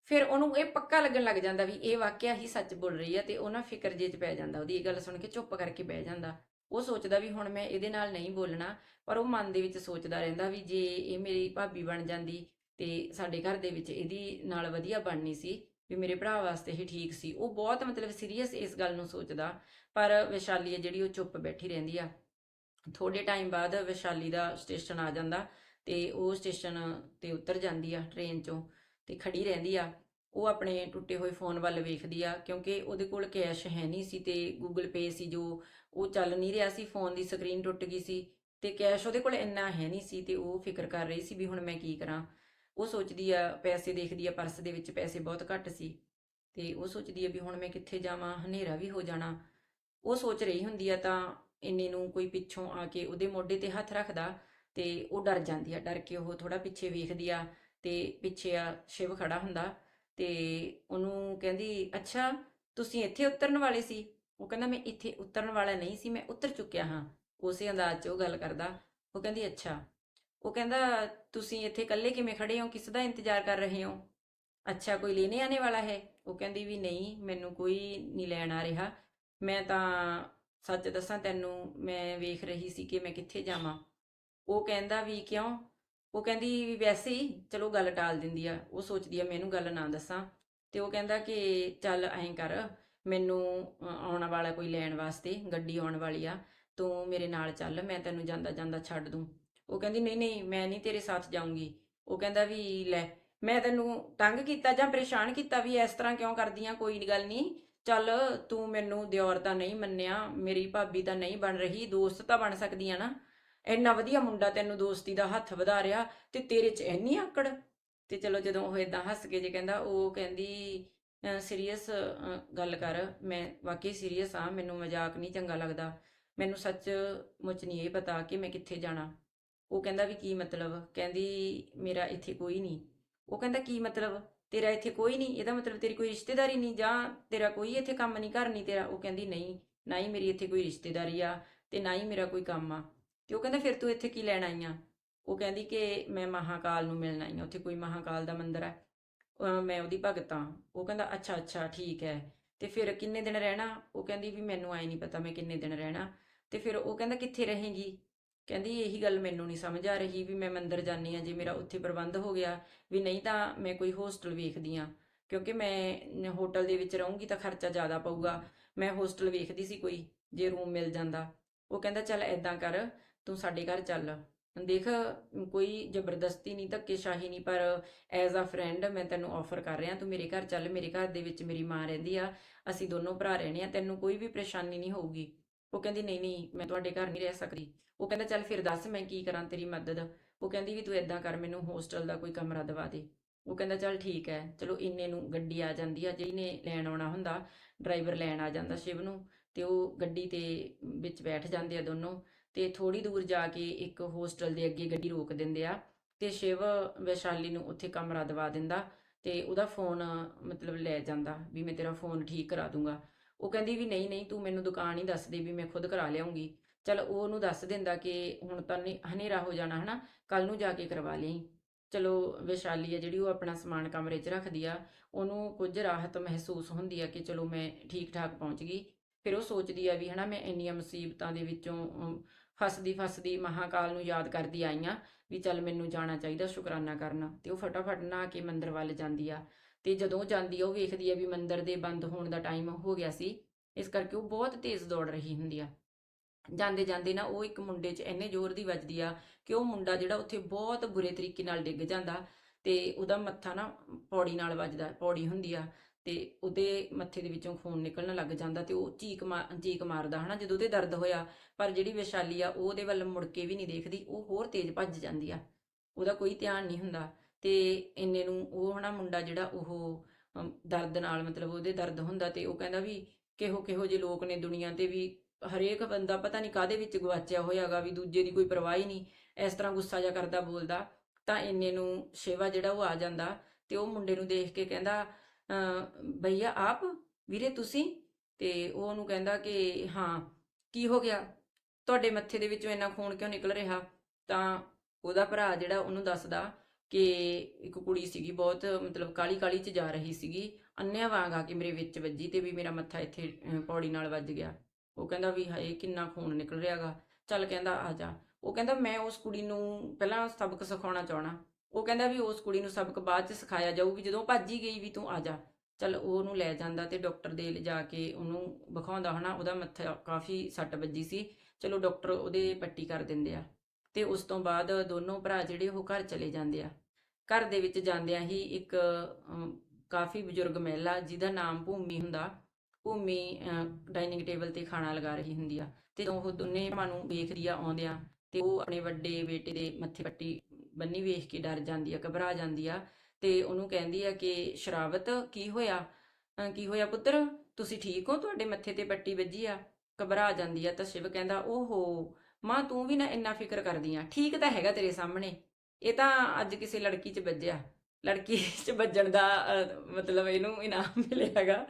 ਫਿਰ ਉਹਨੂੰ ਇਹ ਪੱਕਾ ਲੱਗਣ ਲੱਗ ਜਾਂਦਾ ਵੀ ਇਹ ਵਾਕਿਆ ਹੀ ਸੱਚ ਬੋਲ ਰਹੀ ਹੈ ਤੇ ਉਹ ਨਾ ਫਿਕਰ ਜੇ ਚ ਪੈ ਜਾਂਦਾ, ਉਹਦੀ ਇਹ ਗੱਲ ਸੁਣ ਕੇ ਚੁੱਪ ਕਰਕੇ ਬਹਿ ਜਾਂਦਾ। ਉਹ ਸੋਚਦਾ ਵੀ ਹੁਣ ਮੈਂ ਇਹਦੇ ਨਾਲ ਨਹੀਂ ਬੋਲਣਾ, ਪਰ ਉਹ ਮਨ ਦੇ ਵਿੱਚ ਸੋਚਦਾ ਰਹਿੰਦਾ ਵੀ ਜੇ ਇਹ ਮੇਰੀ ਭਾਬੀ ਬਣ ਜਾਂਦੀ ਤੇ ਸਾਡੇ ਘਰ ਦੇ ਵਿੱਚ ਇਹਦੀ ਨਾਲ ਵਧੀਆ ਬਣਨੀ ਸੀ, ਵੀ ਮੇਰੇ ਭਰਾ ਵਾਸਤੇ ਹੀ ਠੀਕ ਸੀ। ਉਹ ਬਹੁਤ ਮਤਲਬ ਸੀਰੀਅਸ ਇਸ ਗੱਲ ਨੂੰ ਸੋਚਦਾ, ਪਰ ਵਿਸ਼ਾਲੀ ਹੈ ਜਿਹੜੀ ਉਹ ਚੁੱਪ ਬੈਠੀ ਰਹਿੰਦੀ ਆ। ਥੋੜੇ ਟਾਈਮ ਬਾਅਦ ਵਿਸ਼ਾਲੀ ਦਾ ਸਟੇਸ਼ਨ ਆ ਜਾਂਦਾ ਤੇ ਉਹ ਸਟੇਸ਼ਨ ਤੇ ਉਤਰ ਜਾਂਦੀ ਆ ਟ੍ਰੇਨ ਚੋਂ ਤੇ ਖੜੀ ਰਹਿੰਦੀ ਆ। ਉਹ ਆਪਣੇ ਟੁੱਟੇ ਹੋਏ ਫੋਨ ਵੱਲ ਵੇਖਦੀ ਆ, ਕਿਉਂਕਿ ਉਹਦੇ ਕੋਲ ਕੈਸ਼ ਹੈ ਨਹੀਂ ਸੀ ਤੇ ਗੂਗਲ ਪੇ ਸੀ ਜੋ ਉਹ ਚੱਲ ਨਹੀਂ ਰਿਹਾ ਸੀ, ਫੋਨ ਦੀ ਸਕਰੀਨ ਟੁੱਟ ਗਈ ਸੀ ਤੇ ਕੈਸ਼ ਉਹਦੇ ਕੋਲ ਇੰਨਾ ਹੈ ਨਹੀਂ ਸੀ ਤੇ ਉਹ ਫਿਕਰ ਕਰ ਰਹੀ ਸੀ ਵੀ ਹੁਣ ਮੈਂ ਕੀ ਕਰਾਂ। ਉਹ ਸੋਚਦੀ ਆ, ਪੈਸੇ ਦੇਖਦੀ ਆ, ਪਰਸ ਦੇ ਵਿੱਚ ਪੈਸੇ ਬਹੁਤ ਘੱਟ ਸੀ ਤੇ ਉਹ ਸੋਚਦੀ ਆ ਵੀ ਹੁਣ ਮੈਂ ਕਿੱਥੇ ਜਾਵਾਂ, ਹਨੇਰਾ ਵੀ ਹੋ ਜਾਣਾ। ਉਹ ਸੋਚ ਰਹੀ ਹੁੰਦੀ ਆ ਤਾਂ ਇੰਨੇ ਨੂੰ ਕੋਈ ਪਿੱਛੋਂ ਆ ਕੇ ਉਹਦੇ ਮੋਢੇ ਤੇ ਹੱਥ ਰੱਖਦਾ ਤੇ ਉਹ ਡਰ ਜਾਂਦੀ ਆ, ਡਰ ਕੇ ਉਹ ਥੋੜਾ ਪਿੱਛੇ ਵੇਖਦੀ ਆ ਤੇ ਪਿੱਛੇ ਆ, ਸ਼ਿਵ ਖੜਾ ਹੁੰਦਾ ਤੇ ਉਹਨੂੰ ਕਹਿੰਦੀ, ਅੱਛਾ, ਤੁਸੀਂ ਇੱਥੇ ਉਤਰਨ ਵਾਲੇ ਸੀ? ਉਹ ਕਹਿੰਦਾ, ਮੈਂ ਇੱਥੇ ਉਤਰਨ ਵਾਲਾ ਨਹੀਂ ਸੀ, ਮੈਂ ਉਤਰ ਚੁੱਕਿਆ ਹਾਂ। ਉਸੇ ਅੰਦਾਜ਼ 'ਚ ਉਹ ਗੱਲ ਕਰਦਾ। ਉਹ ਕਹਿੰਦੀ, ਅੱਛਾ। ਉਹ ਕਹਿੰਦਾ, ਤੁਸੀਂ ਇੱਥੇ ਇਕੱਲੇ ਕਿਵੇਂ ਖੜੇ ਹੋ? ਕਿਸ ਦਾ ਇੰਤਜ਼ਾਰ ਕਰ ਰਹੇ ਹੋ? ਅੱਛਾ, ਕੋਈ ਲੈਣੇ ਆਣੇ ਵਾਲਾ ਹੈ? ਉਹ ਕਹਿੰਦੀ ਵੀ, ਨਹੀਂ, ਮੈਨੂੰ ਕੋਈ ਨਹੀਂ ਲੈਣ ਆ ਰਿਹਾ। ਮੈਂ ਤਾਂ ਸੱਚ ਦੱਸਾਂ ਤੈਨੂੰ, ਮੈਂ ਵੇਖ ਰਹੀ ਸੀ ਕਿ ਮੈਂ ਕਿੱਥੇ ਜਾਵਾਂ। ਉਹ ਕਹਿੰਦਾ ਵੀ, ਕਿਉਂ? ਉਹ ਕਹਿੰਦੀ ਵੀ ਵੈਸੇ ਹੀ ਚਲੋ ਗੱਲ ਟਾਲ ਦਿੰਦੀ ਆ, ਉਹ ਸੋਚਦੀ ਆ ਮੈਨੂੰ ਗੱਲ ਨਾ ਦੱਸਾਂ। ਤੇ ਉਹ ਕਹਿੰਦਾ ਕਿ ਚੱਲ ਐਂ ਕਰ, ਮੈਨੂੰ ਆਉਣ ਵਾਲਾ ਕੋਈ ਲੈਣ ਵਾਸਤੇ, ਗੱਡੀ ਆਉਣ ਵਾਲੀ ਆ, ਤੂੰ ਮੇਰੇ ਨਾਲ ਚੱਲ, ਮੈਂ ਤੈਨੂੰ ਜਾਂਦਾ ਜਾਂਦਾ ਛੱਡ ਦੂੰ। ਉਹ ਕਹਿੰਦੀ, ਨਹੀਂ ਨਹੀਂ, ਮੈਂ ਨਹੀਂ ਤੇਰੇ ਸਾਥ ਜਾਊਂਗੀ। ਉਹ ਕਹਿੰਦਾ ਵੀ, ਲੈ, ਮੈਂ ਤੈਨੂੰ ਤੰਗ ਕੀਤਾ ਜਾਂ ਪਰੇਸ਼ਾਨ ਕੀਤਾ ਵੀ ਇਸ ਤਰ੍ਹਾਂ ਕਿਉਂ ਕਰਦੀ ਆ, ਕੋਈ ਗੱਲ ਨਹੀਂ। ਚੱਲ ਤੂੰ ਮੈਨੂੰ ਦਿਓਰ ਤਾਂ ਨਹੀਂ ਮੰਨਿਆ, ਮੇਰੀ ਭਾਬੀ ਤਾਂ ਨਹੀਂ ਬਣ ਰਹੀ, ਦੋਸਤ ਤਾਂ ਬਣ ਸਕਦੀ ਆ ਨਾ। ਇੰਨਾ ਵਧੀਆ ਮੁੰਡਾ ਤੈਨੂੰ ਦੋਸਤੀ ਦਾ ਹੱਥ ਵਧਾ ਰਿਹਾ ਤੇ ਤੇਰੇ 'ਚ ਇੰਨੀ ਆਕੜ। ਤੇ ਚਲੋ ਜਦੋਂ ਉਹ ਇਦਾਂ ਹੱਸ ਕੇ ਜੇ ਕਹਿੰਦਾ, ਉਹ ਕਹਿੰਦੀ ਸੀਰੀਅਸ ਗੱਲ ਕਰ। ਮੈਂ ਵਾਕਈ ਸੀਰੀਅਸ ਆ ਮੈਨੂੰ ਮਜ਼ਾਕ ਨਹੀਂ ਚੰਗਾ ਲੱਗਦਾ। ਮੈਨੂੰ ਸੱਚ ਮੁੱਚ ਨਹੀਂ ਇਹ ਪਤਾ ਕਿ ਮੈਂ ਕਿੱਥੇ ਜਾਣਾ। ਉਹ ਕਹਿੰਦਾ ਵੀ ਕੀ ਮਤਲਬ? ਕਹਿੰਦੀ, ਮੇਰਾ ਇੱਥੇ ਕੋਈ ਨਹੀਂ। ਉਹ ਕਹਿੰਦਾ, ਕੀ ਮਤਲਬ? ਤੇਰਾ ਇੱਥੇ ਕੋਈ ਨਹੀਂ? ਇਹਦਾ ਮਤਲਬ ਤੇਰੀ ਕੋਈ ਰਿਸ਼ਤੇਦਾਰੀ ਨਹੀਂ ਜਾਂ ਤੇਰਾ ਕੋਈ ਇੱਥੇ ਕੰਮ ਨਹੀਂ, ਘਰ ਨਹੀਂ ਤੇਰਾ? ਉਹ ਕਹਿੰਦੀ, ਨਹੀਂ, ਨਾ ਹੀ ਮੇਰੀ ਇੱਥੇ ਕੋਈ ਰਿਸ਼ਤੇਦਾਰੀ ਆ ਤੇ ਨਾ ਹੀ ਮੇਰਾ ਕੋਈ ਕੰਮ ਆ। ਤੇ ਉਹ ਕਹਿੰਦਾ, ਫਿਰ ਤੂੰ ਇੱਥੇ ਕੀ ਲੈਣ ਆਈ ਆ? ਉਹ ਕਹਿੰਦੀ ਕਿ ਮੈਂ ਮਹਾਕਾਲ ਨੂੰ ਮਿਲਣ ਆਈ ਆ, ਉੱਥੇ ਕੋਈ ਮਹਾਕਾਲ ਦਾ ਮੰਦਿਰ ਹੈ। ਮੈਂ ਉਹਦੀ ਭਗਤ ਆ। ਉਹ ਕਹਿੰਦਾ, ਅੱਛਾ ਅੱਛਾ, ਠੀਕ ਹੈ। ਤੇ ਫਿਰ ਕਿੰਨੇ ਦਿਨ ਰਹਿਣਾ? ਉਹ ਕਹਿੰਦੀ, ਵੀ ਮੈਨੂੰ ਆਈ ਨਹੀਂ ਪਤਾ ਮੈਂ ਕਿੰਨੇ ਦਿਨ ਰਹਿਣਾ। ਤੇ ਫਿਰ ਉਹ ਕਹਿੰਦਾ, ਕਿੱਥੇ ਰਹੇਗੀ? ਕਹਿੰਦੀ, ਇਹੀ ਗੱਲ ਮੈਨੂੰ ਨਹੀਂ ਸਮਝ ਆ ਰਹੀ ਵੀ ਮੈਂ ਮੰਦਰ ਜਾਣੀ ਆ, ਜੇ ਮੇਰਾ ਉੱਥੇ ਪ੍ਰਬੰਧ ਹੋ ਗਿਆ ਵੀ ਨਹੀਂ ਤਾਂ ਮੈਂ ਕੋਈ ਹੋਸਟਲ ਵੇਖਦੀ ਆ। ਕਿਉਂਕਿ ਮੈਂ ਹੋਟਲ ਦੇ ਵਿੱਚ ਰਹੂੰਗੀ ਤਾਂ ਖਰਚਾ ਜ਼ਿਆਦਾ ਪਊਗਾ। ਮੈਂ ਹੋਸਟਲ ਵੇਖਦੀ ਸੀ ਕੋਈ, ਜੇ ਰੂਮ ਮਿਲ ਜਾਂਦਾ। ਉਹ ਕਹਿੰਦਾ, ਚੱਲ ਐਦਾਂ ਕਰ ਤੂੰ ਸਾਡੇ ਘਰ ਚੱਲ। ਦੇਖ, ਕੋਈ ਜ਼ਬਰਦਸਤੀ ਨਹੀਂ, ਧੱਕੇਸ਼ਾਹੀ ਨਹੀਂ, ਪਰ ਐਜ਼ ਅ ਫਰੈਂਡ ਮੈਂ ਤੈਨੂੰ ਆਫਰ ਕਰ ਰਿਹਾ, ਤੂੰ ਮੇਰੇ ਘਰ ਚੱਲ, ਮੇਰੇ ਘਰ ਦੇ ਵਿੱਚ ਮੇਰੀ ਮਾਂ ਰਹਿੰਦੀ ਆ, ਅਸੀਂ ਦੋਨੋਂ ਭਰਾ ਰਹਿਣੇ ਆ, ਤੈਨੂੰ ਕੋਈ ਵੀ ਪਰੇਸ਼ਾਨੀ ਨਹੀਂ ਹੋਊਗੀ। ਉਹ ਕਹਿੰਦੀ, ਨਹੀਂ ਨਹੀਂ, ਮੈਂ ਤੁਹਾਡੇ ਘਰ ਨਹੀਂ ਰਹਿ ਸਕਦੀ। ਉਹ ਕਹਿੰਦਾ, ਚੱਲ ਫਿਰ ਦੱਸ, ਮੈਂ ਕੀ ਕਰਾਂ ਤੇਰੀ ਮਦਦ? ਉਹ ਕਹਿੰਦੀ ਵੀ, ਤੂੰ ਐਦਾਂ ਕਰ, ਮੈਨੂੰ ਹੋਸਟਲ ਦਾ ਕੋਈ ਕਮਰਾ ਦਵਾ ਦੇ। ਉਹ ਕਹਿੰਦਾ, ਚੱਲ ਠੀਕ ਹੈ, ਚਲੋ ਇੰਨੇ ਨੂੰ ਗੱਡੀ ਆ ਜਾਂਦੀ ਆ, ਜਿਹਨੇ ਲੈਣ ਆਉਣਾ ਹੁੰਦਾ, ਡਰਾਈਵਰ ਲੈਣ ਆ ਜਾਂਦਾ ਸ਼ਿਵ ਨੂੰ, ਤੇ ਉਹ ਗੱਡੀ ਤੇ ਵਿੱਚ ਬੈਠ ਜਾਂਦੇ ਆ ਦੋਨੋਂ। ਤੇ ਥੋੜੀ ਦੂਰ ਜਾ ਕੇ ਇੱਕ ਹੋਸਟਲ ਦੇ ਅੱਗੇ ਗੱਡੀ ਰੋਕ ਦਿੰਦੇ ਆ ਤੇ ਸ਼ਿਵ ਵੈਸ਼ਾਲੀ ਨੂੰ ਉੱਥੇ ਕਮਰਾ ਦਵਾ ਦਿੰਦਾ ਤੇ ਉਹਦਾ ਫੋਨ ਮਤਲਬ ਲੈ ਜਾਂਦਾ ਵੀ ਮੈਂ ਤੇਰਾ ਫੋਨ ਠੀਕ ਕਰਾ ਦੂੰਗਾ। ਉਹ ਕਹਿੰਦੀ ਵੀ ਨਹੀਂ ਨਹੀਂ ਤੂੰ ਮੈਨੂੰ ਦੁਕਾਨ ਹੀ ਦੱਸ ਦੇ ਵੀ ਮੈਂ ਖੁਦ ਕਰਾ ਲਿਆਉਂਗੀ। ਚਲ ਉਹ ਉਹਨੂੰ ਦੱਸ ਦਿੰਦਾ ਕਿ ਹੁਣ ਤਾਂ ਹਨੇਰਾ ਹੋ ਜਾਣਾ ਹਨਾ ਕੱਲ ਨੂੰ ਜਾ ਕੇ ਕਰਵਾ ਲਈ। ਚਲੋ ਵਿਸ਼ਾਲੀ ਆ ਜਿਹੜੀ ਉਹ ਆਪਣਾ ਸਮਾਨ ਕਮਰੇ 'ਚ ਰੱਖਦੀ ਆ, ਉਹਨੂੰ ਕੁਝ ਰਾਹਤ ਮਹਿਸੂਸ ਹੁੰਦੀ ਆ ਕਿ ਚਲੋ ਮੈਂ ਠੀਕ ਠਾਕ ਪਹੁੰਚ ਗਈ। ਫਿਰ ਉਹ ਸੋਚਦੀ ਆ ਵੀ ਹਨਾ ਮੈਂ ਇੰਨੀਆਂ ਮੁਸੀਬਤਾਂ ਦੇ ਵਿੱਚੋਂ ਅਮ, ਫਸਦੀ ਫਸਦੀ ਮਹਾਕਾਲ ਨੂੰ ਯਾਦ ਕਰਦੀ ਆਈ ਆ ਵੀ ਚੱਲ ਮੈਨੂੰ ਜਾਣਾ ਚਾਹੀਦਾ ਸ਼ੁਕਰਾਨਾ ਕਰਨਾ। ਤੇ ਉਹ ਫਟਾਫਟ ਨਹਾ ਕੇ ਮੰਦਰ ਵੱਲ ਜਾਂਦੀ ਆ। ਤੇ ਜਦੋਂ ਉਹ ਜਾਂਦੀ ਆ ਉਹ ਵੇਖਦੀ ਆ ਵੀ ਮੰਦਰ ਦੇ ਬੰਦ ਹੋਣ ਦਾ ਟਾਈਮ ਹੋ ਗਿਆ ਸੀ। ਇਸ ਕਰਕੇ ਉਹ ਬਹੁਤ ਤੇਜ਼ ਦੌੜ ਰਹੀ ਹੁੰਦੀ ਆ। ਜਾਂਦੇ ਜਾਂਦੇ ਨਾ ਉਹ ਇੱਕ ਮੁੰਡੇ 'ਚ ਇੰਨੇ ਜ਼ੋਰ ਦੀ ਵੱਜਦੀ ਆ ਕਿ ਉਹ ਮੁੰਡਾ ਜਿਹੜਾ ਉੱਥੇ ਬਹੁਤ ਬੁਰੇ ਤਰੀਕੇ ਨਾਲ ਡਿੱਗ ਜਾਂਦਾ ਤੇ ਉਹਦਾ ਮੱਥਾ ਨਾ ਪੌੜੀ ਨਾਲ ਵੱਜਦਾ ਪੌੜੀ ਹੁੰਦੀ ਆ। ਤੇ ਉਹਦੇ ਮੱਥੇ ਦੇ ਵਿੱਚੋਂ ਖੂਨ ਨਿਕਲਣ ਲੱਗ ਜਾਂਦਾ ਤੇ ਉਹ ਚੀਕ ਚੀਕ ਮਾਰਦਾ ਹਨਾ, ਜਦੋਂ ਉਹਦੇ ਦਰਦ ਹੋਇਆ, ਪਰ ਜਿਹੜੀ ਵਿਸ਼ਾਲੀ ਆ, ਉਹ ਉਹਦੇ ਵੱਲ ਮੁੜ ਕੇ ਵੀ ਨਹੀਂ ਦੇਖਦੀ, ਉਹ ਹੋਰ ਤੇਜ਼ ਭੱਜ ਜਾਂਦੀ ਆ, ਉਹਦਾ ਕੋਈ ਧਿਆਨ ਨਹੀਂ ਹੁੰਦਾ ਤੇ ਇੰਨੇ ਨੂੰ ਉਹ ਹਨਾ ਮੁੰਡਾ ਜਿਹੜਾ ਉਹ ਦਰਦ ਨਾਲ ਮਤਲਬ ਉਹਦੇ ਦਰਦ ਹੁੰਦਾ ਤੇ ਉਹ ਕਹਿੰਦਾ ਵੀ ਕਿਹੋ ਕਿਹੋ ਜਿਹੇ ਲੋਕ ਨੇ ਦੁਨੀਆ ਤੇ ਵੀ ਹਰੇਕ ਬੰਦਾ ਪਤਾ ਨਹੀਂ ਕਾਦੇ ਵਿੱਚ ਗਵਾਚਿਆ ਹੋਇਆਗਾ ਵੀ ਦੂਜੇ ਦੀ ਕੋਈ ਪਰਵਾਹ ਹੀ ਨਹੀਂ, ਇਸ ਤਰ੍ਹਾਂ ਗੁੱਸਾ ਜਿਹਾ ਕਰਦਾ ਬੋਲਦਾ, ਤਾਂ ਇੰਨੇ ਨੂੰ ਸ਼ੇਵਾ ਜਿਹੜਾ ਉਹ ਆ ਜਾਂਦਾ ਤੇ ਉਹ ਮੁੰਡੇ ਨੂੰ ਦੇਖ ਕੇ ਕਹਿੰਦਾ ਭਈਆ, ਆਪ? ਵੀਰੇ, ਤੁਸੀਂ? ਤੇ ਉਹ ਉਹਨੂੰ ਕਹਿੰਦਾ ਕਿ, ਹਾਂ, ਕੀ ਹੋ ਗਿਆ? ਤੁਹਾਡੇ ਮੱਥੇ ਦੇ ਵਿੱਚੋਂ ਇੰਨਾ ਖੂਨ ਕਿਉਂ ਨਿਕਲ ਰਿਹਾ? ਤਾਂ ਉਹਦਾ ਭਰਾ ਜਿਹੜਾ ਉਹਨੂੰ ਦੱਸਦਾ ਕਿ ਇੱਕ ਕੁੜੀ ਸੀਗੀ, ਬਹੁਤ ਮਤਲਬ ਕਾਲੀ ਕਾਲੀ ਚ ਜਾ ਰਹੀ ਸੀਗੀ ਅੰਨਿਆਂ ਵਾਂਗ ਆ ਕੇ ਮੇਰੇ ਵਿੱਚ ਵੱਜੀ ਤੇ ਵੀ ਮੇਰਾ ਮੱਥਾ ਇੱਥੇ ਪੌੜੀ ਨਾਲ ਵੱਜ ਗਿਆ। ਉਹ ਕਹਿੰਦਾ ਵੀ, ਹਾਏ, ਕਿੰਨਾ ਖੂਨ ਨਿਕਲ ਰਿਹਾਗਾ। ਚੱਲ ਕਹਿੰਦਾ, ਆ ਜਾ। ਉਹ ਕਹਿੰਦਾ, ਮੈਂ ਉਸ ਕੁੜੀ ਨੂੰ ਪਹਿਲਾਂ ਸਬਕ ਸਿਖਾਉਣਾ ਚਾਹਣਾ ਉਹ ਕਹਿੰਦਾ ਵੀ ਉਸ ਕੁੜੀ ਨੂੰ ਸਬਕ ਬਾਅਦ ਚ ਸਿਖਾਇਆ ਜਾਊ ਵੀ ਜਦੋਂ ਭੱਜੀ ਗਈ ਵੀ ਤੂੰ ਆ ਜਾ। ਚੱਲ ਉਹਨੂੰ ਲੈ ਜਾਂਦਾ ਤੇ ਡਾਕਟਰ ਦੇ ਲਿਜਾ ਕੇ ਉਹਨੂੰ ਵਿਖਾਉਂਦਾ ਹਨਾ, ਉਹਦਾ ਮੱਥਾ ਕਾਫੀ ਸੱਟ ਵੱਜੀ ਸੀ। ਚਲੋ ਡਾਕਟਰ ਉਹਦੇ ਪੱਟੀ ਕਰ ਦਿੰਦੇ ਆ ਤੇ ਉਸ ਤੋਂ ਬਾਅਦ ਦੋਨੋਂ ਭਰਾ ਜਿਹੜੇ ਉਹ ਘਰ ਚਲੇ ਜਾਂਦੇ ਆ। ਘਰ ਦੇ ਵਿੱਚ ਜਾਂਦਿਆਂ ਹੀ ਇੱਕ ਕਾਫੀ ਬਜ਼ੁਰਗ ਮਹਿਲਾ ਜਿਹਦਾ ਨਾਮ ਭੂਮੀ ਹੁੰਦਾ, ਭੂਮੀ ਡਾਈਨਿੰਗ ਟੇਬਲ ਤੇ ਖਾਣਾ ਲਗਾ ਰਹੀ ਹੁੰਦੀ ਆ। ਤੇ ਉਹ ਦੋਨੇ ਭਰਾਵਾਂ ਨੂੰ ਵੇਖਦੀ ਆ, ਆਉਂਦਿਆਂ ਤੇ ਉਹ ਆਪਣੇ ਵੱਡੇ ਬੇਟੇ ਦੇ ਮੱਥੇ ਪੱਟੀ ਬੰਨੀ ਵੇਖ ਕੇ ਡਰ ਜਾਂਦੀ ਆ, ਘਬਰਾ ਜਾਂਦੀ ਆ ਤੇ ਉਹਨੂੰ ਕਹਿੰਦੀ ਆ ਕਿ, ਸ਼ਰਾਵਤ, ਕੀ ਹੋਇਆ? ਕੀ ਹੋਇਆ ਪੁੱਤਰ? ਤੁਸੀਂ ਠੀਕ ਹੋ? ਤੁਹਾਡੇ ਮੱਥੇ ਤੇ ਪੱਟੀ ਵੱਜੀ ਆ? ਘਬਰਾ ਜਾਂਦੀ ਆ ਤਾਂ ਸ਼ਿਵ ਕਹਿੰਦਾ, ਓਹੋ, ਮਾਂ ਤੂੰ ਵੀ ਨਾ ਇੰਨਾ ਫਿਕਰ ਕਰਦੀ ਆ। ਠੀਕ ਤਾਂ ਹੈਗਾ ਤੇਰੇ ਸਾਹਮਣੇ। ਇਹ ਤਾਂ ਅੱਜ ਕਿਸੇ ਲੜਕੀ 'ਚ ਵੱਜਿਆ। ਲੜਕੀ 'ਚ ਵੱਜਣ ਦਾ ਮਤਲਬ ਇਹਨੂੰ ਇਨਾਮ ਮਿਲਿਆਗਾ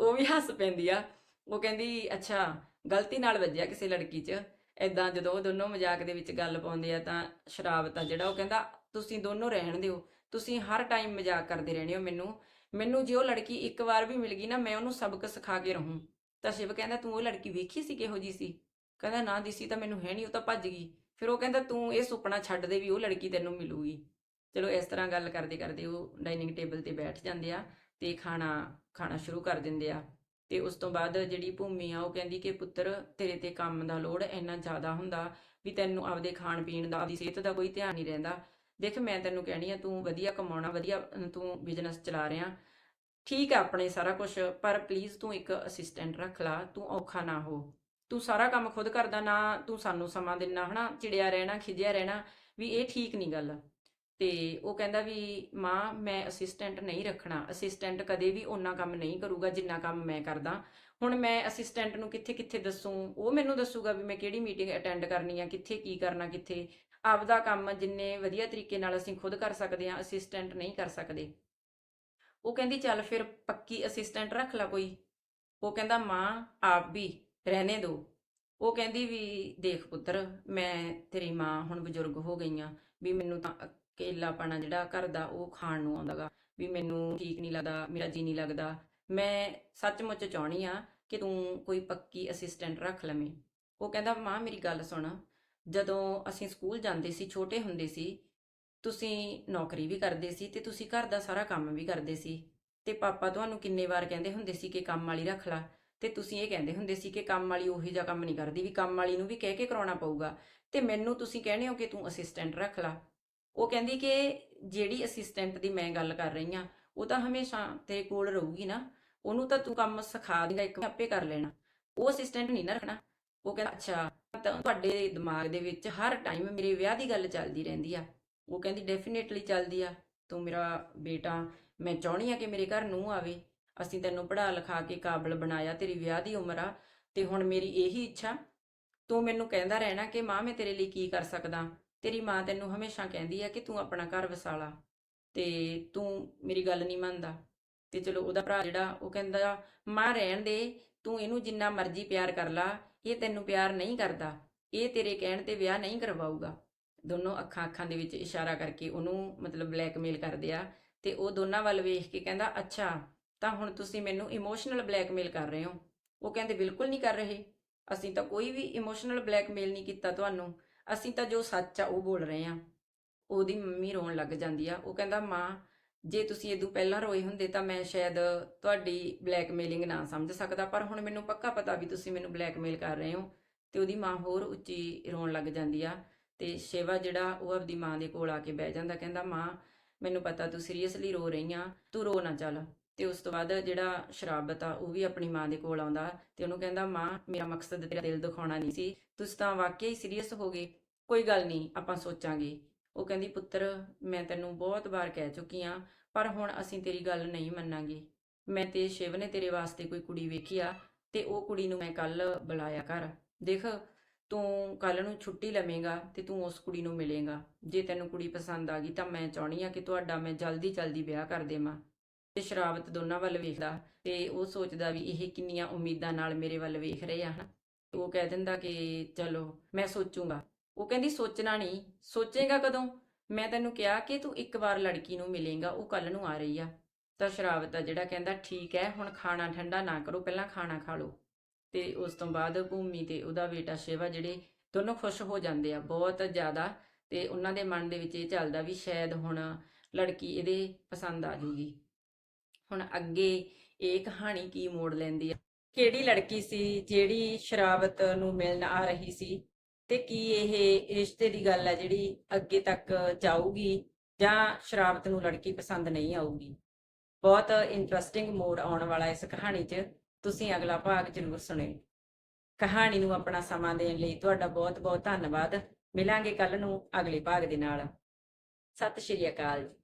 ਉਹ ਵੀ ਹੱਸ ਪੈਂਦੀ ਆ। ਉਹ ਕਹਿੰਦੀ, ਅੱਛਾ, ਗਲਤੀ ਨਾਲ ਵੱਜਿਆ ਕਿਸੇ ਲੜਕੀ 'ਚ। ਐਦਾਂ ਜਦੋਂ ਉਹ ਦੋਨੋਂ ਮਜ਼ਾਕ ਦੇ ਵਿੱਚ ਗੱਲ ਪਾਉਂਦੇ ਆ ਤਾਂ ਸ਼ਰਾਬ ਆ ਜਿਹੜਾ ਉਹ ਕਹਿੰਦਾ, ਤੁਸੀਂ ਦੋਨੋਂ ਰਹਿਣ ਦਿਓ, ਤੁਸੀਂ ਹਰ ਟਾਈਮ ਮਜ਼ਾਕ ਕਰਦੇ ਰਹਿੰਦੇ ਹੋ ਮੈਨੂੰ। ਮੈਨੂੰ ਜੇ ਉਹ ਲੜਕੀ ਇੱਕ ਵਾਰ ਵੀ ਮਿਲ ਗਈ ਨਾ, ਮੈਂ ਉਹਨੂੰ ਸਬਕ ਸਿਖਾ ਕੇ ਰਹੂੰ। ਤਾਂ ਸ਼ਿਵ ਕਹਿੰਦਾ, ਤੂੰ ਉਹ ਲੜਕੀ ਵੇਖੀ ਸੀ ਕਿਹੋ ਜੀ ਸੀ? ਕਹਿੰਦਾ, ਨਾ ਦਿਸੀ ਤਾਂ ਮੈਨੂੰ ਹੈ ਨਹੀਂ ਉਹ ਤਾਂ ਭੱਜ ਗਈ। ਫਿਰ ਉਹ ਕਹਿੰਦਾ, ਤੂੰ ਇਹ ਸੁਪਨਾ ਛੱਡ ਦੇ ਵੀ ਉਹ ਲੜਕੀ ਤੈਨੂੰ ਮਿਲੂਗੀ। ਚਲੋ, ਇਸ ਤਰ੍ਹਾਂ ਗੱਲ ਕਰਦੇ ਕਰਦੇ ਉਹ ਡਾਈਨਿੰਗ ਟੇਬਲ ਤੇ ਬੈਠ ਜਾਂਦੇ ਆ ਤੇ ਖਾਣਾ ਖਾਣਾ ਸ਼ੁਰੂ ਕਰ ਦਿੰਦੇ ਆ। ਤੇ ਉਸ ਤੋਂ ਬਾਅਦ ਜਿਹੜੀ ਭੂਮੀ ਆ, ਉਹ ਕਹਿੰਦੀ ਕਿ ਪੁੱਤਰ, ਤੇਰੇ ਤੇ ਕੰਮ ਦਾ ਲੋਡ ਇੰਨਾ ਜ਼ਿਆਦਾ ਹੁੰਦਾ ਵੀ ਤੈਨੂੰ ਆਪਦੇ ਖਾਣ ਪੀਣ ਦਾ, ਆਪਦੀ ਸਿਹਤ ਦਾ ਕੋਈ ਧਿਆਨ ਨਹੀਂ ਰਹਿੰਦਾ। ਦੇਖ, ਮੈਂ ਤੈਨੂੰ ਕਹਿਣੀ ਆ, ਤੂੰ ਵਧੀਆ ਕਮਾਉਣਾ, ਵਧੀਆ ਤੂੰ ਬਿਜ਼ਨਸ ਚਲਾ ਰਿਹਾ। ਠੀਕ ਆ ਆਪਣੇ ਸਾਰਾ ਕੁਝ ਪਰ ਪਲੀਜ਼ ਤੂੰ ਇੱਕ ਅਸਿਸਟੈਂਟ ਰੱਖ ਲਾ, ਤੂੰ ਔਖਾ ਨਾ ਹੋ। ਤੂੰ ਸਾਰਾ ਕੰਮ ਖੁਦ ਕਰਦਾ, ਨਾ ਤੂੰ ਸਾਨੂੰ ਸਮਾਂ ਦਿੰਨਾ, ਹਨਾ? ਚਿੜਿਆ ਰਹਿਣਾ, ਖਿਜਿਆ ਰਹਿਣਾ, ਵੀ ਇਹ ਠੀਕ ਨਹੀਂ ਗੱਲ। ਤੇ ਉਹ ਕਹਿੰਦਾ ਵੀ ਮਾਂ, ਮੈਂ ਅਸਿਸਟੈਂਟ ਨਹੀਂ ਰੱਖਣਾ। ਅਸਿਸਟੈਂਟ ਕਦੇ ਵੀ ਓਨਾ ਕੰਮ ਨਹੀਂ ਕਰੂਗਾ ਜਿੰਨਾ ਕੰਮ ਮੈਂ ਕਰਦਾ। ਹੁਣ ਮੈਂ ਅਸਿਸਟੈਂਟ ਨੂੰ ਕਿੱਥੇ ਕਿੱਥੇ ਦੱਸੂ? ਉਹ ਮੈਨੂੰ ਦੱਸੂਗਾ ਵੀ ਮੈਂ ਕਿਹੜੀ ਮੀਟਿੰਗ ਅਟੈਂਡ ਕਰਨੀ ਆ, ਕਿੱਥੇ ਕੀ ਕਰਨਾ, ਕਿੱਥੇ। ਆਪਦਾ ਕੰਮ ਜਿੰਨੇ ਵਧੀਆ ਤਰੀਕੇ ਨਾਲ ਅਸੀਂ ਖੁਦ ਕਰ ਸਕਦੇ ਹਾਂ ਅਸਿਸਟੈਂਟ ਨਹੀਂ ਕਰ ਸਕਦੇ। ਉਹ ਕਹਿੰਦੀ, ਚੱਲ ਫਿਰ ਪੱਕੀ ਅਸਿਸਟੈਂਟ ਰੱਖ ਲੈ ਕੋਈ। ਉਹ ਕਹਿੰਦਾ, ਮਾਂ, ਆਪ ਵੀ ਰਹਿਣੇ ਦੋ। ਉਹ ਕਹਿੰਦੀ ਵੀ, ਦੇਖ ਪੁੱਤਰ, ਮੈਂ ਤੇਰੀ ਮਾਂ ਹੁਣ ਬਜ਼ੁਰਗ ਹੋ ਗਈ ਗਈਆਂ ਵੀ ਮੈਨੂੰ ਤਾਂ ਇਕੱਲਾਪਣਾ ਜਿਹੜਾ ਘਰ ਦਾ ਉਹ ਖਾਣ ਨੂੰ ਆਉਂਦਾਗਾ ਵੀ ਮੈਨੂੰ ਠੀਕ ਨਹੀਂ ਲੱਗਦਾ, ਮੇਰਾ ਜੀ ਨਹੀਂ ਲੱਗਦਾ। ਮੈਂ ਸੱਚਮੁੱਚ ਚਾਹਣੀ ਆ ਕਿ ਤੂੰ ਕੋਈ ਪੱਕੀ ਅਸਿਸਟੈਂਟ ਰੱਖ ਲਵੇਂ। ਉਹ ਕਹਿੰਦਾ, ਮਾਂ, ਮੇਰੀ ਗੱਲ ਸੁਣ। ਜਦੋਂ ਅਸੀਂ ਸਕੂਲ ਜਾਂਦੇ ਸੀ, ਛੋਟੇ ਹੁੰਦੇ ਸੀ, ਤੁਸੀਂ ਨੌਕਰੀ ਵੀ ਕਰਦੇ ਸੀ ਤੇ ਤੁਸੀਂ ਘਰ ਦਾ ਸਾਰਾ ਕੰਮ ਵੀ ਕਰਦੇ ਸੀ। ਤੇ ਪਾਪਾ ਤੁਹਾਨੂੰ ਕਿੰਨੇ ਵਾਰ ਕਹਿੰਦੇ ਹੁੰਦੇ ਸੀ ਕਿ ਕੰਮ ਵਾਲੀ ਰੱਖ ਲੈ। ਤੇ ਤੁਸੀਂ ਇਹ ਕਹਿੰਦੇ ਹੁੰਦੇ ਸੀ ਕਿ ਕੰਮ ਵਾਲੀ ਉਹੀ ਜਿਹਾ ਕੰਮ ਨਹੀਂ ਕਰਦੀ, ਵੀ ਕੰਮ ਵਾਲੀ ਨੂੰ ਵੀ ਕਹਿ ਕੇ ਕਰਾਉਣਾ ਪਊਗਾ। ਤੇ ਮੈਨੂੰ ਤੁਸੀਂ ਕਹਿੰਦੇ ਹੋ ਕਿ ਤੂੰ ਅਸਿਸਟੈਂਟ ਰੱਖ ਲੈ। ਉਹ ਕਹਿੰਦੀ ਕਿ ਜਿਹੜੀ ਅਸਿਸਟੈਂਟ ਦੀ ਮੈਂ ਗੱਲ ਕਰ ਰਹੀ ਆ ਉਹ ਤਾਂ ਹਮੇਸ਼ਾ ਤੇਰੇ ਕੋਲ ਰਹੂਗੀ ਨਾ। ਉਹਨੂੰ ਤਾਂ ਤੂੰ ਕੰਮ ਸਿਖਾ ਦੇਗਾ, ਇੱਕ ਆਪੇ ਕਰ ਲੈਣਾ। ਉਹ ਅਸਿਸਟੈਂਟ ਨਹੀਂ ਨਾ ਰੱਖਣਾ। ਉਹ ਕਹਿੰਦਾ, ਅੱਛਾ ਤਾਂ ਤੁਹਾਡੇ ਦਿਮਾਗ ਦੇ ਵਿੱਚ ਹਰ ਟਾਈਮ ਮੇਰੇ ਵਿਆਹ ਦੀ ਗੱਲ ਚੱਲਦੀ ਰਹਿੰਦੀ ਆ। ਉਹ ਕਹਿੰਦੀ ਡੈਫੀਨੇਟਲੀ ਚੱਲਦੀ ਆ। ਤੂੰ ਮੇਰਾ ਬੇਟਾ, ਮੈਂ ਚਾਹਣੀ ਆ ਕਿ ਮੇਰੇ ਘਰ ਨੂੰ ਆਵੇ। ਅਸੀਂ ਤੈਨੂੰ ਪੜ੍ਹਾ ਲਿਖਾ ਕੇ ਕਾਬਲ ਬਣਾਇਆ, ਤੇਰੀ ਵਿਆਹ ਦੀ ਉਮਰ ਆ, ਤੇ ਹੁਣ ਮੇਰੀ ਇਹੀ ਇੱਛਾ। ਤੂੰ ਮੈਨੂੰ ਕਹਿੰਦਾ ਰਹਿਣਾ ਕਿ, ਮਾਂ, ਮੈਂ ਤੇਰੇ ਲਈ ਕੀ ਕਰ ਸਕਦਾ? ਤੇਰੀ ਮਾਂ ਤੈਨੂੰ ਹਮੇਸ਼ਾ ਕਹਿੰਦੀ ਆ ਕਿ ਤੂੰ ਆਪਣਾ ਘਰ ਵਸਾਲਾ ਤੇ ਤੂੰ ਮੇਰੀ ਗੱਲ ਨਹੀਂ ਮੰਨਦਾ। ਤੇ ਚਲੋ ਉਹਦਾ ਭਰਾ ਜਿਹੜਾ, ਉਹ ਕਹਿੰਦਾ, ਮਾਂ, ਰਹਿਣ ਦੇ, ਤੂੰ ਇਹਨੂੰ ਜਿੰਨਾ ਮਰਜ਼ੀ ਪਿਆਰ ਕਰ ਲਾ, ਇਹ ਤੈਨੂੰ ਪਿਆਰ ਨਹੀਂ ਕਰਦਾ, ਇਹ ਤੇਰੇ ਕਹਿਣ ਤੇ ਵਿਆਹ ਨਹੀਂ ਕਰਵਾਊਗਾ। ਦੋਨੋਂ ਅੱਖਾਂ ਅੱਖਾਂ ਦੇ ਵਿੱਚ ਇਸ਼ਾਰਾ ਕਰਕੇ ਉਹਨੂੰ ਮਤਲਬ ਬਲੈਕਮੇਲ ਕਰਦੇ ਆ ਤੇ ਉਹ ਦੋਨਾਂ ਵੱਲ ਵੇਖ ਕੇ ਕਹਿੰਦਾ, ਅੱਛਾ, ਤਾਂ ਹੁਣ ਤੁਸੀਂ ਮੈਨੂੰ ਇਮੋਸ਼ਨਲ ਬਲੈਕਮੇਲ ਕਰ ਰਹੇ ਹੋ। ਉਹ ਕਹਿੰਦੇ, ਬਿਲਕੁਲ ਨਹੀਂ ਕਰ ਰਹੇ। ਅਸੀਂ ਤਾਂ ਕੋਈ ਵੀ ਇਮੋਸ਼ਨਲ ਬਲੈਕਮੇਲ ਨਹੀਂ ਕੀਤਾ ਤੁਹਾਨੂੰ। ਅਸੀਂ ਤਾਂ ਜੋ ਸੱਚ ਆ, ਉਹ ਬੋਲ ਰਹੇ ਆ ਉਹਦੀ ਮੰਮੀ ਰੋਣ ਲੱਗ ਜਾਂਦੀ ਆ। ਉਹ ਕਹਿੰਦਾ, ਮਾਂ, ਜੇ ਤੁਸੀਂ ਇਦੋਂ ਪਹਿਲਾਂ ਰੋਏ ਹੁੰਦੇ ਤਾਂ ਮੈਂ ਸ਼ਾਇਦ ਤੁਹਾਡੀ ਬਲੈਕਮੇਲਿੰਗ ਨਾ ਸਮਝ ਸਕਦਾ। ਪਰ ਹੁਣ ਮੈਨੂੰ ਪੱਕਾ ਪਤਾ ਵੀ ਤੁਸੀਂ ਮੈਨੂੰ ਬਲੈਕਮੇਲ ਕਰ ਰਹੇ ਹੋ ਤੇ ਉਹਦੀ ਮਾਂ ਹੋਰ ਉੱਚੀ ਰੋਣ ਲੱਗ ਜਾਂਦੀ ਆ ਤੇ ਸ਼ੇਵਾ ਜਿਹੜਾ, ਉਹ ਆਪਦੀ ਮਾਂ ਦੇ ਕੋਲ ਆ ਕੇ ਬਹਿ ਜਾਂਦਾ। ਕਹਿੰਦਾ, ਮਾਂ, ਮੈਨੂੰ ਪਤਾ ਤੂੰ ਸੀਰੀਅਸਲੀ ਰੋ ਰਹੀ ਆ। ਤੂੰ ਰੋ ਨਾ ਚੱਲ। ਤੇ ਉਸ ਤੋਂ ਬਾਅਦ ਜਿਹੜਾ ਸ਼ਰਾਬਤ ਆ ਉਹ ਵੀ ਆਪਣੀ ਮਾਂ ਦੇ ਕੋਲ ਆਉਂਦਾ ਤੇ ਉਹਨੂੰ ਕਹਿੰਦਾ, ਮਾਂ, ਮੇਰਾ ਮਕਸਦ ਤੇਰਾ ਦਿਲ ਦਿਖਾਉਣਾ ਨਹੀਂ ਸੀ। ਤੁਸੀਂ ਤਾਂ ਵਾਕਿਆ ਹੀ ਸੀਰੀਅਸ ਹੋ ਗਏ। ਕੋਈ ਗੱਲ ਨਹੀਂ, ਆਪਾਂ ਸੋਚਾਂਗੇ। ਉਹ ਕਹਿੰਦੀ, ਪੁੱਤਰ, ਮੈਂ ਤੈਨੂੰ ਬਹੁਤ ਵਾਰ ਕਹਿ ਚੁੱਕੀ ਆ, ਪਰ ਹੁਣ ਅਸੀਂ ਤੇਰੀ ਗੱਲ ਨਹੀਂ ਮੰਨਾਂਗੇ। ਮੈਂ ਤੇ ਸ਼ਿਵ ਨੇ ਤੇਰੇ ਵਾਸਤੇ ਕੋਈ ਕੁੜੀ ਵੇਖੀ ਆ ਤੇ ਉਹ ਕੁੜੀ ਨੂੰ ਮੈਂ ਕੱਲ ਬੁਲਾਇਆ ਕਰ। ਦੇਖ, ਤੂੰ ਕੱਲ ਨੂੰ ਛੁੱਟੀ ਲਵੇਂਗਾ ਤੇ ਤੂੰ ਉਸ ਕੁੜੀ ਨੂੰ ਮਿਲੇਗਾ। ਜੇ ਤੈਨੂੰ ਕੁੜੀ ਪਸੰਦ ਆ ਗਈ ਤਾਂ ਮੈਂ ਚਾਹਣੀ ਆ ਕਿ ਤੁਹਾਡਾ ਮੈਂ ਜਲਦੀ ਜਲਦੀ ਵਿਆਹ ਕਰ ਦੇਵਾਂ। ਤੇ ਸ਼ਰਾਬਤ ਦੋਨਾਂ ਵੱਲ ਵੇਖਦਾ ਤੇ ਉਹ ਸੋਚਦਾ ਵੀ ਇਹ ਕਿੰਨੀਆਂ ਉਮੀਦਾਂ ਨਾਲ ਮੇਰੇ ਵੱਲ ਵੇਖ ਰਹੇ ਆ, ਹਨਾ? ਉਹ ਕਹਿ ਦਿੰਦਾ ਕਿ ਚਲੋ, ਮੈਂ ਸੋਚੂੰਗਾ। ਉਹ ਕਹਿੰਦੀ, ਸੋਚਣਾ ਨਹੀਂ। ਸੋਚੇਗਾ ਕਦੋਂ? ਮੈਂ ਤੈਨੂੰ ਕਿਹਾ ਕਿ ਤੂੰ ਇੱਕ ਵਾਰ ਲੜਕੀ ਨੂੰ ਮਿਲੇਗਾ, ਉਹ ਕੱਲ ਨੂੰ ਆ ਰਹੀ ਆ। ਤਾਂ ਸ਼ਰਾਵਤ ਆ ਜਿਹੜਾ ਕਹਿੰਦਾ, ਠੀਕ ਹੈ, ਹੁਣ ਖਾਣਾ ਠੰਡਾ ਨਾ ਕਰੋ, ਪਹਿਲਾਂ ਖਾਣਾ ਖਾ ਲਓ। ਤੇ ਉਸ ਤੋਂ ਬਾਅਦ ਭੂਮੀ ਤੇ ਉਹਦਾ ਬੇਟਾ ਸ਼ਿਵਾ ਜਿਹੜੇ ਦੋਨੋਂ ਖੁਸ਼ ਹੋ ਜਾਂਦੇ ਆ, ਬਹੁਤ ਜ਼ਿਆਦਾ। ਤੇ ਉਹਨਾਂ ਦੇ ਮਨ ਦੇ ਵਿੱਚ ਇਹ ਚੱਲਦਾ ਵੀ ਸ਼ਾਇਦ ਹੁਣ ਲੜਕੀ ਇਹਦੇ ਪਸੰਦ ਆ ਜੂਗੀ। ਹੁਣ ਅੱਗੇ ਇਹ ਕਹਾਣੀ ਕੀ ਮੋੜ ਲੈਂਦੀ ਹੈ ਕਿਹੜੀ ਲੜਕੀ ਸੀ? ਜਿਹੜੀ ਸ਼ਰਾਬਤ ਨੂੰ ਮਿਲਣ ਆ ਰਹੀ ਸੀ? ਤੇ ਕੀ ਇਹ ਰਿਸ਼ਤੇ ਦੀ ਗੱਲ ਹੈ ਜਿਹੜੀ ਅੱਗੇ ਤੱਕ ਜਾਊਗੀ ਜਾਂ ਸ਼ਰਾਵਤ ਨੂੰ ਲੜਕੀ ਪਸੰਦ ਨਹੀਂ ਆਊਗੀ? ਬਹੁਤ ਇੰਟਰਸਟਿੰਗ ਮੋੜ ਆਉਣ ਵਾਲਾ ਇਸ ਕਹਾਣੀ 'ਚ। ਤੁਸੀਂ ਅਗਲਾ ਭਾਗ ਜ਼ਰੂਰ ਸੁਣਿਓ। ਕਹਾਣੀ ਨੂੰ ਆਪਣਾ ਸਮਾਂ ਦੇਣ ਲਈ ਤੁਹਾਡਾ ਬਹੁਤ ਬਹੁਤ ਧੰਨਵਾਦ। ਮਿਲਾਂਗੇ ਕੱਲ ਨੂੰ ਅਗਲੇ ਭਾਗ ਦੇ ਨਾਲ। ਸਤਿ ਸ਼੍ਰੀ ਅਕਾਲ